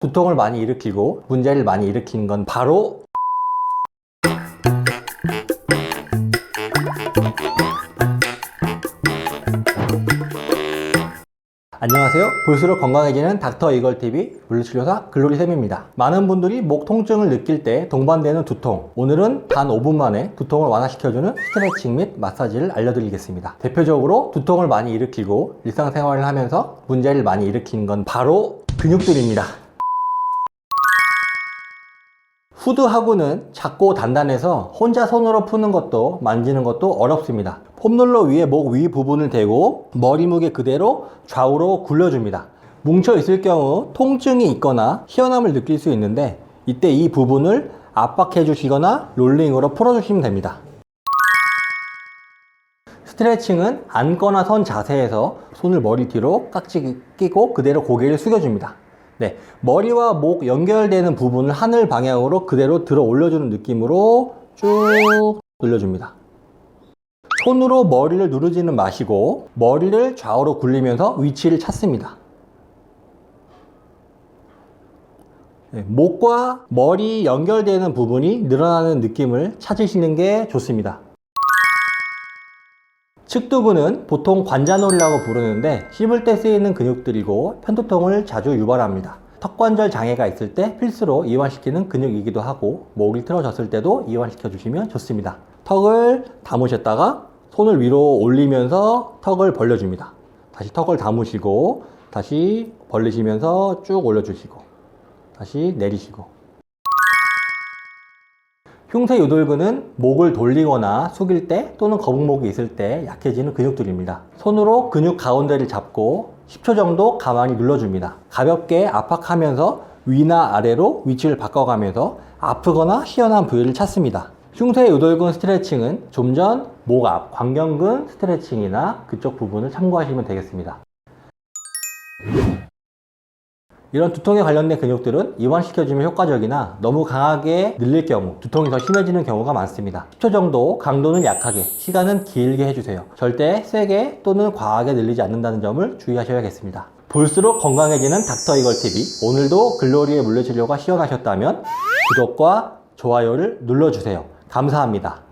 두통을 많이 일으키고 문제를 많이 일으키는 건 바로 안녕하세요. 볼수록 건강해지는 닥터 이걸TV 물리치료사 글로리쌤입니다. 많은 분들이 목 통증을 느낄 때 동반되는 두통. 오늘은 단 5분 만에 두통을 완화시켜주는 스트레칭 및 마사지를 알려드리겠습니다. 대표적으로 두통을 많이 일으키고 일상생활을 하면서 문제를 많이 일으키는 건 바로 근육들입니다. 후드하고는 작고 단단해서 혼자 손으로 푸는 것도 만지는 것도 어렵습니다. 폼롤러 위에 목 위 부분을 대고 머리 무게 그대로 좌우로 굴려줍니다. 뭉쳐 있을 경우 통증이 있거나 희연함을 느낄 수 있는데 이때 이 부분을 압박해 주시거나 롤링으로 풀어주시면 됩니다. 스트레칭은 앉거나 선 자세에서 손을 머리 뒤로 깍지 끼고 그대로 고개를 숙여줍니다. 네, 머리와 목 연결되는 부분을 하늘 방향으로 그대로 들어 올려주는 느낌으로 쭉 늘려줍니다. 손으로 머리를 누르지는 마시고 머리를 좌우로 굴리면서 위치를 찾습니다. 네, 목과 머리 연결되는 부분이 늘어나는 느낌을 찾으시는 게 좋습니다. 측두부는 보통 관자놀이라고 부르는데 씹을 때 쓰이는 근육들이고 편두통을 자주 유발합니다. 턱관절 장애가 있을 때 필수로 이완시키는 근육이기도 하고 목이 틀어졌을 때도 이완시켜 주시면 좋습니다. 턱을 담으셨다가 손을 위로 올리면서 턱을 벌려줍니다. 다시 턱을 담으시고 다시 벌리시면서 쭉 올려주시고 다시 내리시고 흉쇄 요돌근은 목을 돌리거나 숙일 때 또는 거북목이 있을 때 약해지는 근육들입니다. 손으로 근육 가운데를 잡고 10초 정도 가만히 눌러줍니다. 가볍게 압박하면서 위나 아래로 위치를 바꿔가면서 아프거나 희연한 부위를 찾습니다. 흉쇄 요돌근 스트레칭은 좀 전 목 앞 광경근 스트레칭이나 그쪽 부분을 참고하시면 되겠습니다. 이런 두통에 관련된 근육들은 이완시켜주면 효과적이나 너무 강하게 늘릴 경우 두통이 더 심해지는 경우가 많습니다. 10초 정도 강도는 약하게 시간은 길게 해주세요. 절대 세게 또는 과하게 늘리지 않는다는 점을 주의하셔야겠습니다. 볼수록 건강해지는 닥터 이걸 TV 오늘도 글로리의 물리치료가 시원하셨다면 구독과 좋아요를 눌러주세요. 감사합니다.